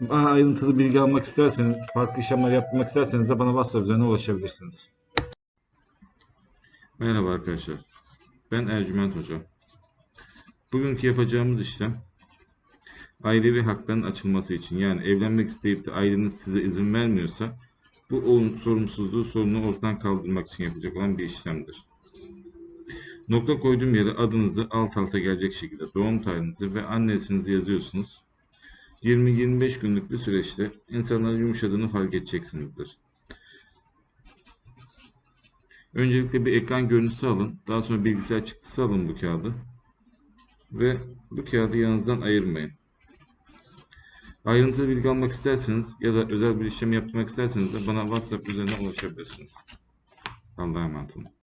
daha ayrıntılı bilgi almak isterseniz, farklı işlemler yapmak isterseniz de bana WhatsApp üzerinden ulaşabilirsiniz. Merhaba arkadaşlar. Ben Ercüment Hoca. Bugünkü yapacağımız işlem ailevi hakların açılması için yani evlenmek isteyip de aileniz size izin vermiyorsa bu olum- sorumsuzluğu sorunu ortadan kaldırmak için yapacak olan bir işlemdir. Nokta koyduğum yere adınızı alt alta gelecek şekilde doğum tarihinizi ve anne isminizi yazıyorsunuz. 20-25 günlük bir süreçte insanların yumuşadığını fark edeceksinizdir. Öncelikle bir ekran görüntüsü alın. Daha sonra bilgisayar çıktısı alın bu kağıdı. Ve bu kağıdı yanınızdan ayırmayın. Ayrıntılı bilgi almak isterseniz ya da özel bir işlem yaptırmak isterseniz de bana WhatsApp üzerinden ulaşabilirsiniz. Allah'a emanet olun.